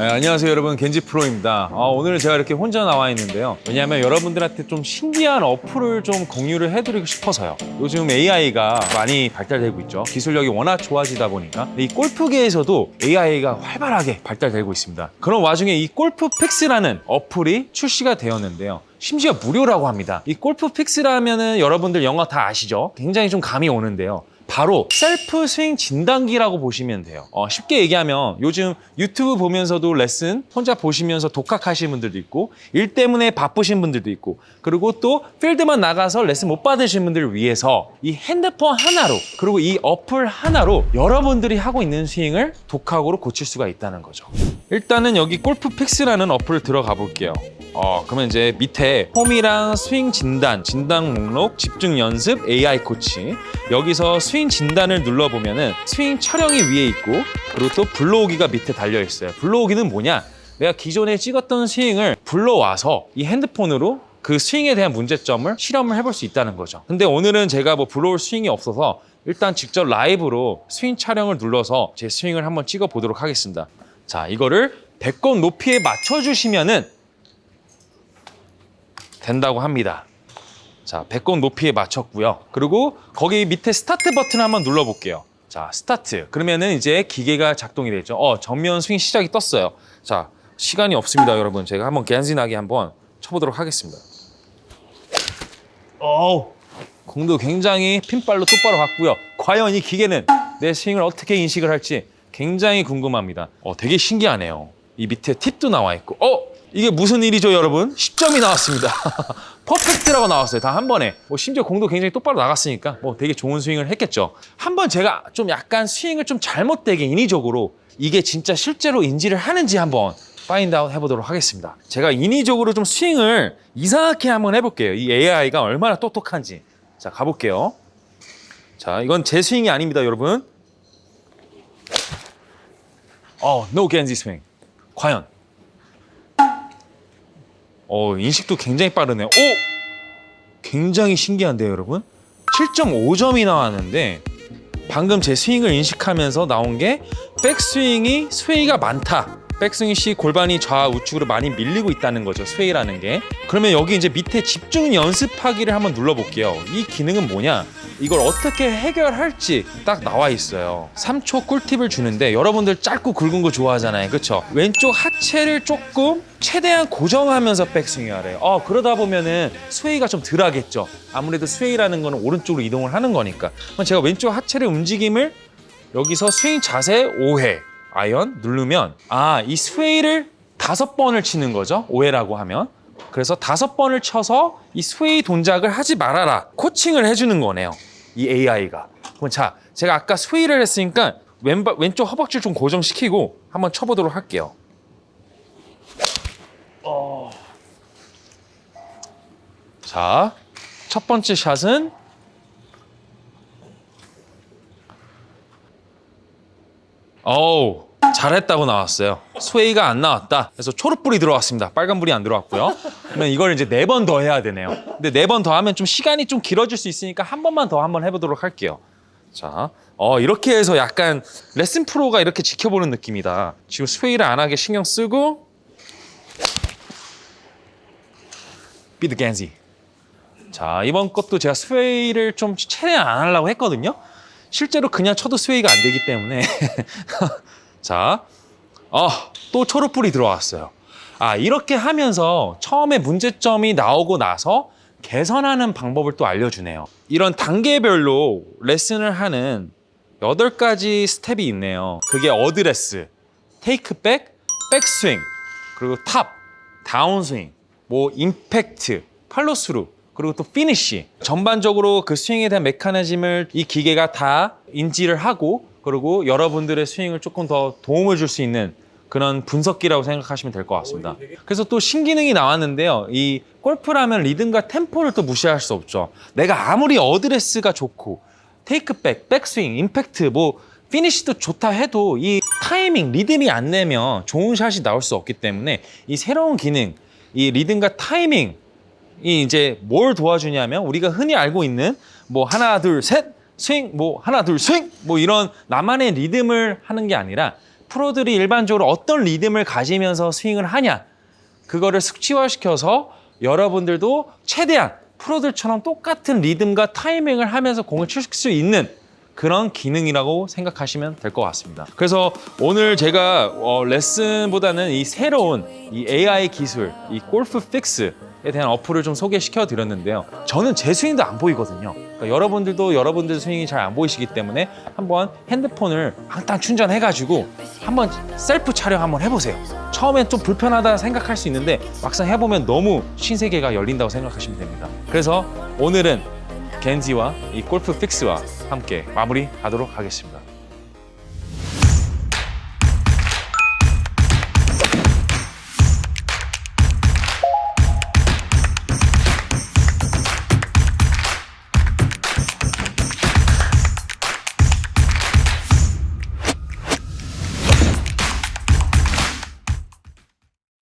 네, 안녕하세요 여러분. 겐지 프로입니다. 아, 오늘 제가 이렇게 혼자 나와 있는데요. 왜냐하면 여러분들한테 좀 신기한 어플을 좀 공유를 해드리고 싶어서요. 요즘 AI가 많이 발달되고 있죠. 기술력이 워낙 좋아지다 보니까. 이 골프계에서도 AI가 활발하게 발달되고 있습니다. 그런 와중에 이 골프 픽스라는 어플이 출시가 되었는데요. 심지어 무료라고 합니다. 이 골프 픽스라면은 여러분들 영어 다 아시죠? 굉장히 좀 감이 오는데요 바로 셀프 스윙 진단기라고 보시면 돼요. 어, 쉽게 얘기하면 요즘 유튜브 보면서도 레슨 혼자 보시면서 독학하시는 분들도 있고 일 때문에 바쁘신 분들도 있고 그리고 또 필드만 나가서 레슨 못 받으신 분들을 위해서 이 핸드폰 하나로 그리고 이 어플 하나로 여러분들이 하고 있는 스윙을 독학으로 고칠 수가 있다는 거죠. 일단은 여기 골프 픽스라는 어플을 들어가 볼게요. 어, 그러면 이제 밑에 홈이랑 스윙 진단, 진단 목록, 집중 연습, AI 코치. 여기서 스윙 진단을 눌러보면은 스윙 촬영이 위에 있고, 그리고 또 불러오기가 밑에 달려 있어요. 불러오기는 뭐냐? 내가 기존에 찍었던 스윙을 불러와서 이 핸드폰으로 그 스윙에 대한 문제점을 실험을 해볼 수 있다는 거죠. 근데 오늘은 제가 뭐 불러올 스윙이 없어서 일단 직접 라이브로 스윙 촬영을 눌러서 제 스윙을 한번 찍어 보도록 하겠습니다. 자, 이거를 배꼽 높이에 맞춰주시면은 된다고 합니다. 자, 배꼽 높이에 맞췄고요. 그리고 거기 밑에 스타트 버튼 한번 눌러볼게요. 자, 스타트. 그러면은 이제 기계가 작동이 되죠. 어, 전면 스윙 시작이 떴어요. 자, 시간이 없습니다, 여러분. 제가 한번 갠신하게 한번 쳐보도록 하겠습니다. 어우, 공도 굉장히 핀발로 똑바로 갔고요. 과연 이 기계는 내 스윙을 어떻게 인식을 할지 굉장히 궁금합니다. 어, 되게 신기하네요. 이 밑에 팁도 나와 있고, 어, 이게 무슨 일이죠, 여러분? 10점이 나왔습니다. 퍼펙트라고 나왔어요. 다 한 번에. 뭐 심지어 공도 굉장히 똑바로 나갔으니까 뭐 되게 좋은 스윙을 했겠죠. 한 번 제가 좀 약간 스윙을 좀 잘못되게 인위적으로 이게 진짜 실제로 인지를 하는지 한번 파인드 아웃 해보도록 하겠습니다. 제가 인위적으로 좀 스윙을 이상하게 한번 해볼게요. 이 AI가 얼마나 똑똑한지. 자, 가볼게요. 자, 이건 제 스윙이 아닙니다, 여러분. 어, no 겐지 스윙. 과연. 어, 인식도 굉장히 빠르네요. 오! 굉장히 신기한데요, 여러분? 7.5점이 나왔는데 방금 제 스윙을 인식하면서 나온 게 백스윙이 스웨이가 많다. 백스윙 시 골반이 좌우측으로 많이 밀리고 있다는 거죠. 스웨이라는 게. 그러면 여기 이제 밑에 집중 연습하기를 한번 눌러볼게요. 이 기능은 뭐냐? 이걸 어떻게 해결할지 딱 나와 있어요. 3초 꿀팁을 주는데 여러분들 짧고 굵은 거 좋아하잖아요. 그렇죠? 왼쪽 하체를 조금 최대한 고정하면서 백스윙을 하래요. 어, 그러다 보면은 스웨이가 좀 덜 하겠죠. 아무래도 스웨이라는 거는 오른쪽으로 이동을 하는 거니까. 제가 왼쪽 하체의 움직임을 여기서 스윙 자세 5회 아이언 누르면 아, 이 스웨이를 다섯 번을 치는 거죠. 5회라고 하면. 그래서 다섯 번을 쳐서 이 스웨이 동작을 하지 말아라. 코칭을 해주는 거네요. 이 AI가. 그럼 자, 제가 아까 스웨이를 했으니까 왼바, 왼쪽 허벅지를 좀 고정시키고 한번 쳐보도록 할게요. 어. 자, 첫 번째 샷은 어우 잘했다고 나왔어요. 스웨이가 안 나왔다. 그래서 초록불이 들어왔습니다. 빨간불이 안 들어왔고요. 그러면 이걸 이제 네 번 더 해야 되네요. 근데 네 번 더 하면 좀 시간이 좀 길어질 수 있으니까 한 번만 더 한번 해보도록 할게요. 자, 어, 이렇게 해서 약간 레슨 프로가 이렇게 지켜보는 느낌이다. 지금 스웨이를 안 하게 신경 쓰고 비드 겐지. 자, 이번 것도 제가 스웨이를 좀 최대한 안 하려고 했거든요. 실제로 그냥 쳐도 스웨이가 안 되기 때문에. 자, 어, 또 초록불이 들어왔어요. 아, 이렇게 하면서 처음에 문제점이 나오고 나서 개선하는 방법을 또 알려주네요. 이런 단계별로 레슨을 하는 8가지 스텝이 있네요. 그게 어드레스, 테이크백, 백스윙, 그리고 탑, 다운스윙, 뭐 임팩트, 팔로스루, 그리고 또 피니쉬. 전반적으로 그 스윙에 대한 메커니즘을 이 기계가 다 인지를 하고 그리고 여러분들의 스윙을 조금 더 도움을 줄 수 있는 그런 분석기라고 생각하시면 될 것 같습니다. 그래서 또 신기능이 나왔는데요. 이 골프라면 리듬과 템포를 또 무시할 수 없죠. 내가 아무리 어드레스가 좋고 테이크백, 백스윙, 임팩트, 뭐 피니시도 좋다 해도 이 타이밍, 리듬이 안 내면 좋은 샷이 나올 수 없기 때문에 이 새로운 기능, 이 리듬과 타이밍 이 이제 뭘 도와주냐면 우리가 흔히 알고 있는 뭐 하나 둘 셋 스윙 뭐 하나 둘 스윙 뭐 이런 나만의 리듬을 하는 게 아니라 프로들이 일반적으로 어떤 리듬을 가지면서 스윙을 하냐 그거를 숙지화시켜서 여러분들도 최대한 프로들처럼 똑같은 리듬과 타이밍을 하면서 공을 칠 수 있는 그런 기능이라고 생각하시면 될 것 같습니다. 그래서 오늘 제가 어, 레슨보다는 이 새로운 이 AI 기술, 이 골프 픽스에 대한 어플을 좀 소개시켜 드렸는데요. 저는 제 스윙도 안 보이거든요. 그러니까 여러분들도 여러분들 스윙이 잘 안 보이시기 때문에 한번 핸드폰을 항상 충전해가지고 한번 셀프 촬영 한번 해보세요. 처음엔 좀 불편하다 생각할 수 있는데 막상 해보면 너무 신세계가 열린다고 생각하시면 됩니다. 그래서 오늘은 겐지와 이 골프 픽스와 함께 마무리하도록 하겠습니다.